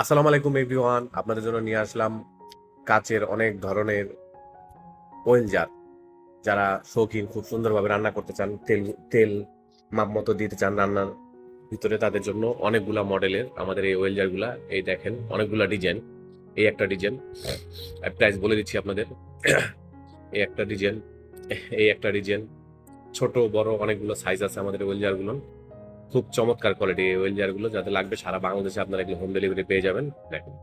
আসসালামু আলাইকুম এভরিওয়ান আপনাদের জন্য নিয়ে আসলাম কাচের অনেক ধরনের ওয়েল জার যারা শৌখিন, খুব সুন্দরভাবে রান্না করতে চান, তেল তেল মাপ মতো দিতে চান রান্নার ভিতরে, তাদের জন্য অনেকগুলা মডেলের আমাদের এই ওয়েল জারগুলা এই দেখেন, অনেকগুলা ডিজাইন এই একটা ডিজাইন প্রাইস বলে দিচ্ছি আপনাদের, এই একটা ডিজাইন এই একটা ডিজাইন ছোট, বড়, অনেকগুলো সাইজ আছে আমাদের ওয়েল জারগুলো খুব চমৎকার কোয়ালিটি এই ওয়েল জারগুলো যাতে লাগবে সারা বাংলাদেশে আপনারা এগুলো হোম ডেলিভারি পেয়ে যাবেন। দেখেন,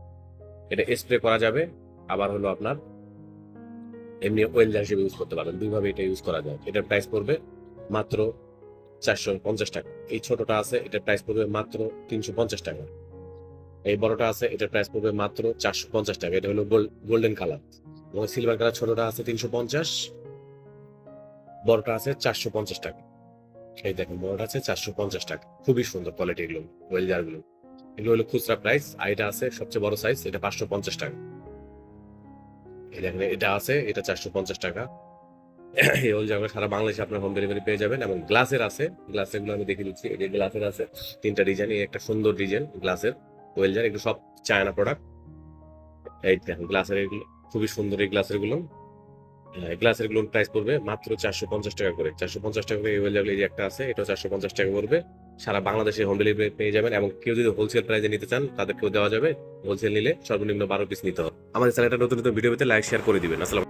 এটা স্প্রে করা যাবে, আবার হলো আপনার এমনি ওয়েল জার হিসেবে ইউজ করতে পারবেন। দুইভাবে এটা ইউজ করা যায়। এটার প্রাইস পড়বে মাত্র চারশো পঞ্চাশ টাকা। এই ছোটটা আছে, এটার প্রাইস পড়বে মাত্র তিনশো পঞ্চাশ টাকা। এই বড়টা আছে, এটার প্রাইস পড়বে মাত্র চারশো পঞ্চাশ টাকা। এটা হলো গোল্ডেন কালার এবং সিলভার কালার ছোটটা আছে তিনশো পঞ্চাশ, বড়টা আছে চারশো পঞ্চাশ টাকা। এই দেখেন বড়টা আছে চারশো পঞ্চাশ টাকা। খুবই সুন্দর কোয়ালিটি এগুলো ওয়েল জারগুলো এগুলো হলো খুচরা প্রাইস আর এটা আছে সবচেয়ে বড় সাইজ এটা পাঁচশো পঞ্চাশ টাকা। এই দেখেন, এটা আছে, এটা চারশো পঞ্চাশ টাকা। এই ওয়েল জারগুলো সারা বাংলাদেশে আপনার হোম ডেলিভারি পেয়ে যাবেন এবং গ্লাসের আছে, গ্লাসেরগুলো আমি দেখিয়ে দিচ্ছি এই গ্লাসের আছে, তিনটা ডিজাইন এই একটা সুন্দর ডিজাইন গ্লাসের ওয়েল জার এগুলো সব চায়না প্রোডাক্ট এই দেখেন, গ্লাসের এগুলো, খুবই সুন্দর এই গ্লাসেরগুলো। গ্লাসেরগুলোর প্রাইস পড়বে মাত্র চারশো পঞ্চাশ টাকা করে। চারশো পঞ্চাশ টাকা করে এভেলেবল এই একটা আছে, এটা চারশো পঞ্চাশ টাকা পড়বে। সারা বাংলাদেশে হোম ডেলিভারি পেয়ে যাবেন এবং কেউ যদি হোলসেল প্রাইসে নিতে চান, তাদেরকেও দেওয়া যাবে। হোলসেল নিলে সর্বনিম্ন বারো পিস নিতে হবে। আমাদের চ্যানেলটা নতুন নতুন ভিডিওতে লাইক শেয়ার করে দিবেন। আসসালাম